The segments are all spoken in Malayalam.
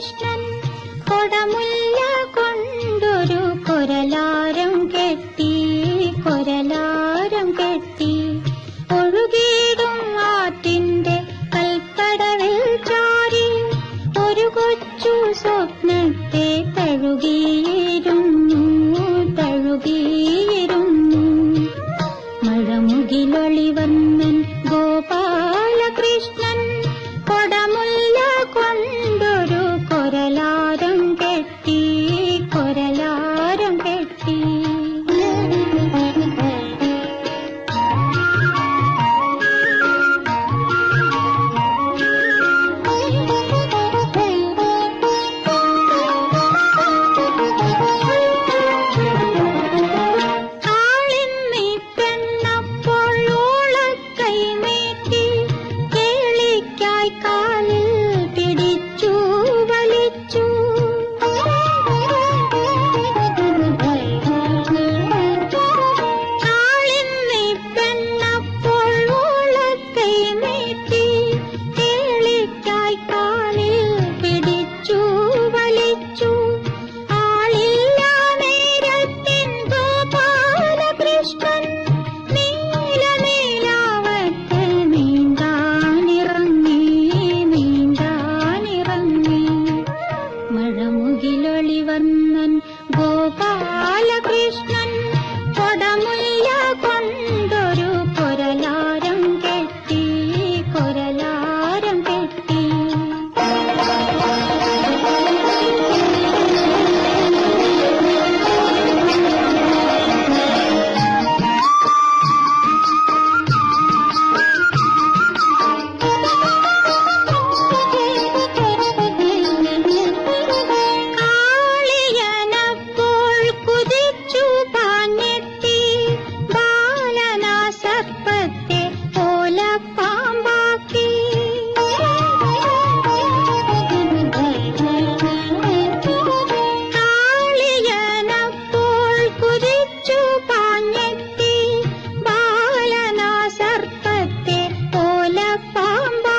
ശ്രേഷ്ഠൻ കൊടമുല്ല കൊണ്ടൊരു കൊരലാരം കെട്ടി കൊരലാ காலே பாம்பா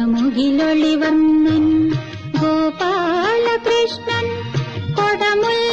പുറമുകിലൊളി വർണൻ ഗോപാലകൃഷ്ണൻ കൊടമുൽ